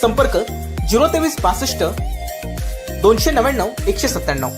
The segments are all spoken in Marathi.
संपर्क झिरो तेवीस बासष्ट दोनशे नव्याण्णव एकशे सत्त्याण्णव.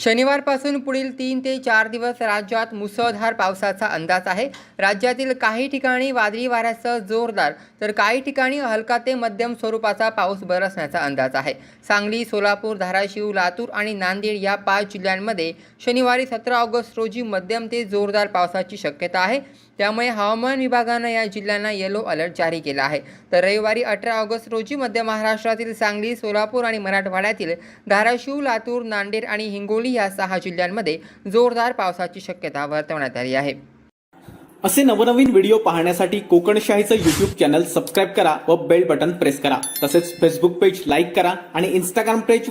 शनिवारपासून पुढील तीन ते चार दिवस राज्यात मुसळधार पावसाचा अंदाज आहे. राज्यातील काही ठिकाणी वादळी वाऱ्यासह जोरदार तर काही ठिकाणी हलका ते मध्यम स्वरूपाचा पाऊस बरसण्याचा अंदाज आहे. सांगली सोलापूर धाराशिव लातूर आणि नांदेड या पाच जिल्ह्यांमध्ये शनिवारी सतरा ऑगस्ट रोजी मध्यम ते जोरदार पावसाची शक्यता आहे. त्यामुळे हवामान विभागानं या जिल्ह्यांना येलो अलर्ट जारी केला आहे. तर रविवारी अठरा ऑगस्ट रोजी मध्य महाराष्ट्रातील सांगली सोलापूर आणि मराठवाड्यातील धाराशिव लातूर नांदेड आणि हिंगोली या सहा जिल्ह्यांमध्ये जोरदार पावसाची शक्यता वर्तवण्यात आली आहे. असे नवनवीन व्हिडिओ पाहण्यासाठी कोकणशाहीचं युट्यूब चॅनल सबस्क्राईब करा व बेल बटन प्रेस करा. तसेच फेसबुक पेज लाईक करा आणि इंस्टाग्राम पेज